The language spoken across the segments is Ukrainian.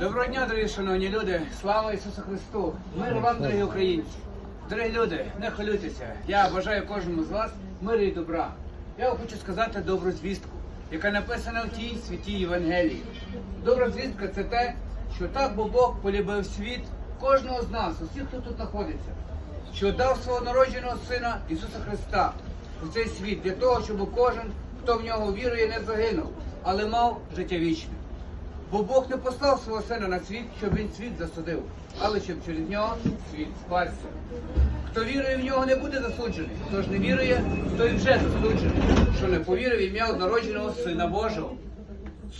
Доброго дня, дорогі шановні люди! Слава Ісусу Христу! Мир вам, дорогі українці! Дорогі люди, не хвилюйтеся. Я бажаю кожному з вас миру і добра. Я вам хочу сказати добру звістку, яка написана в тій святій Євангелії. Добра звістка це те, що так бо Бог полюбив світ кожного з нас, усіх, хто тут знаходиться, що дав свого народженого Сина Ісуса Христа у цей світ для того, щоб кожен, хто в нього вірує, не загинув, але мав життя вічне. Бо Бог не послав свого сина на світ, щоб він світ засудив, але щоб через нього світ спасся. Хто вірує в нього, не буде засуджений. Хто ж не вірує, той вже засуджений, що не повірив ім'я однородженого Сина Божого.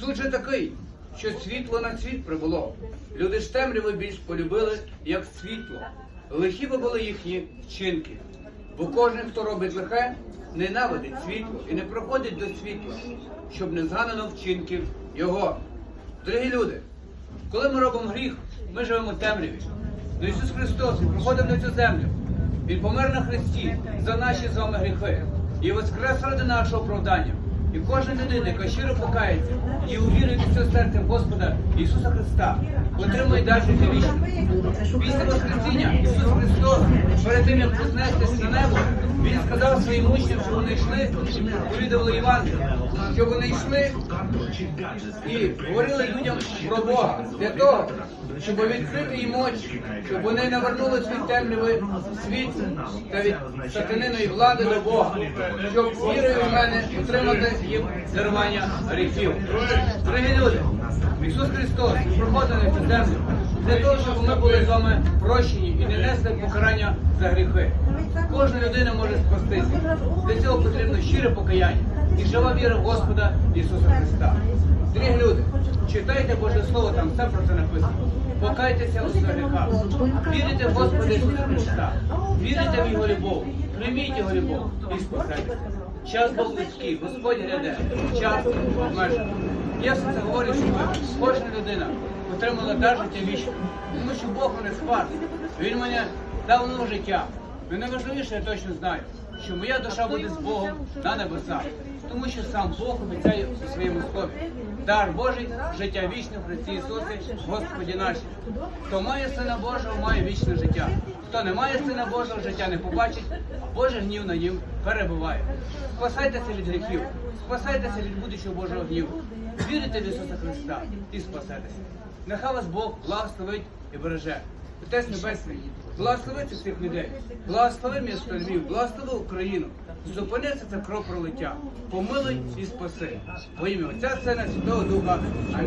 Суд же такий, що світло на світ прибуло. Люди ж темряву більш полюбили, як світло. Лихі би були їхні вчинки. Бо кожен, хто робить лихе, ненавидить світло і не проходить до світла, щоб не зганено вчинків його. Дорогі люди, коли ми робимо гріх, ми живемо в темряві. Но Ісус Христос Він приходив на цю землю. Він помер на Христі за наші з вами гріхи і воскрес ради нашого оправдання. І кожна людина, яка щиро покається і увірує від всього серця Господа Ісуса Христа, отримує далі вічне. Після Воскресіння Ісус Христос, перед тим як вознестись на небо, сказав своїм учням, що вони йшли повідували Євангелія, що вони йшли і говорили людям про Бога для того, щоб відкрити їм очі, щоб вони навернулись від темряви в світ та від сатаниної влади до Бога, щоб вірою в мене отримати їм дарування гріхів. Дорогі люди, Ісус Христос проходив на цю землю для того, щоб ми були з вами прощені і не несли покарання за гріхи. Кожна людина може спастися. Для цього потрібно щире покаяння і жива віра в Господа Ісуса Христа. Дорогі люди, читайте Боже Слово, там все про це написано. Покайтеся у своїх гріхах. Вірите в Господа Ісуса Христа. Вірите в Його любов. Прийміть Його любов і спасайтеся. Час був близький, Господь гляде, час обмежений. Я все це говорю, що кожна людина отримала дар життя вічне. Тому що Бог мене спас. Він мене дав нове життя. Мене важливіше, я точно знаю, що моя душа буде з Богом на небесах. Тому що сам Бог обіцяє у своєму слові. Дар Божий, життя вічне в Христі Ісусі, Господі наші. Хто має Сина Божого, має вічне життя. Хто не має Сина Божого, життя не побачить, а Божий гнів на нім перебуває. Спасайтеся від гріхів, спасайтеся від будущого Божого гніву. Вірите в Ісуса Христа і спасетеся. Нехай вас Бог благословить і береже. Отець Небесний, благослови цих людей, благослови місто Львів, благослови Україну. Зупиниться це кров пролиття. Помилуй і спаси. Во ім'я Отця Сина Святого Духа. Амінь.